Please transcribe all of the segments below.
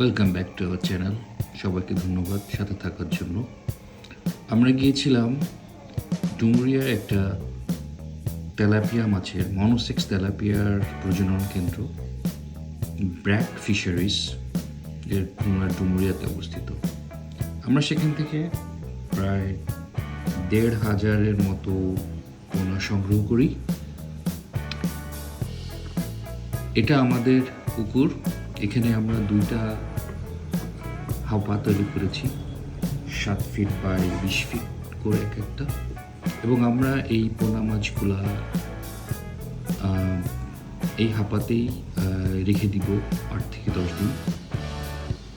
Welcome back to our channel সবাইকে ধন্যবাদ সাথে থাকার জন্য। আমরা গিয়েছিলাম ডুমুরিয়ার একটা তেলাপিয়া মাছের, মনোসেক্স তেলাপিয়ার প্রজনন কেন্দ্র, ব্র্যাক ফিশারিজ এর খুলনার ডুমুরিয়াতে অবস্থিত। আমরা সেখান থেকে প্রায় দেড় হাজারের মতো পোনা সংগ্রহ করি। এটা আমাদের পুকুর এখানে আমরা দুইটা হাওপা তৈরি করেছি, সাত ফিট বাই বিশ ফিট করে এক একটা। এবং আমরা এই পোনা মাছগুলা এই হাঁপাতেই রেখে দিব আট থেকে দশ দিন।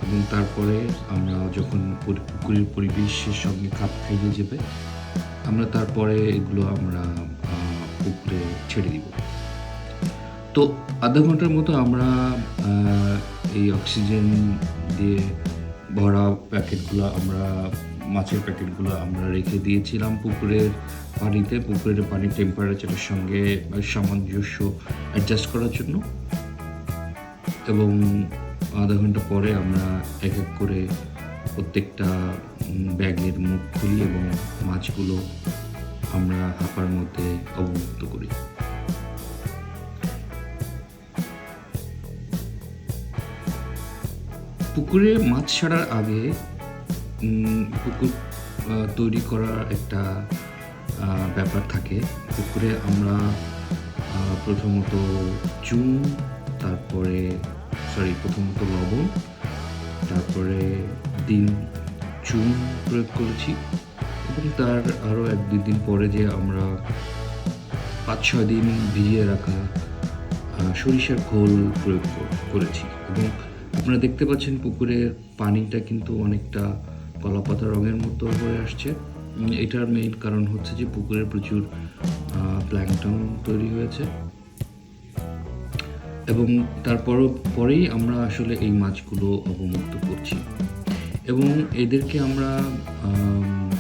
এবং তারপরে আমরা যখন পুকুরের পরিবেশের সঙ্গে খাপ খাইয়ে যাবে আমরা তারপরে এগুলো আমরা পুকুরে ছেড়ে দিব। তো আধা ঘণ্টার মতো আমরা এই অক্সিজেন দিয়ে ভরা প্যাকেটগুলো আমরা, মাছের প্যাকেটগুলো আমরা রেখে দিয়েছিলাম পুকুরের পানিতে। পুকুরের পানির টেম্পারেচারের সঙ্গে সামঞ্জস্য অ্যাডজাস্ট করার জন্য। এবং আধা ঘণ্টা পরে আমরা এক এক করে প্রত্যেকটা ব্যাগের মুখ খুলি এবং মাছগুলো আমরা হাঁপার মধ্যে অবমুক্ত করি। পুকুরে মাছ ছাড়ার আগে পুকুর তৈরি করার একটা ব্যাপার থাকে। পুকুরে আমরা প্রথমত চুন, তারপরে সরি প্রথমত লবণ, তারপরে দিন চুন প্রয়োগ করেছি। এবং তার আরও এক দুই দিন পরে যে আমরা পাঁচ ছয় দিন ভিজিয়ে রাখা সরিষার খোল প্রয়োগ কর- করেছি। এবং আপনারা দেখতে পাচ্ছেন পুকুরের পানিটা কিন্তু অনেকটা কলাপাতা রঙের মতো হয়ে আসছে। এটার মেইন কারণ হচ্ছে যে পুকুরে প্রচুর প্ল্যাংটন তৈরি হয়েছে। এবং তারপর পরেই আমরা আসলে এই মাছগুলো অবমুক্ত করছি। এবং এদেরকে আমরা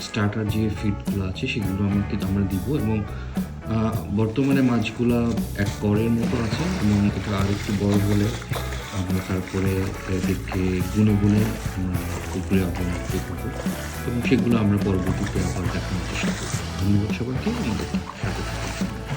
স্টার্টার যে ফিডগুলো আছে সেগুলো আমাকে, আমরা দিব এবং বর্তমানে মাছগুলো এক করের মতো আছে এবং এটা আর একটু বড় হলে আমরা তারপরে এদেরকে গুনে গুনে আমরা পুকুরে অবমুক্ত করব। এবং সেগুলো আমরা পরবর্তীতে আবার দেখানোর চেষ্টা করব। ধন্যবাদ সবাইকে। আমাদের সাথে।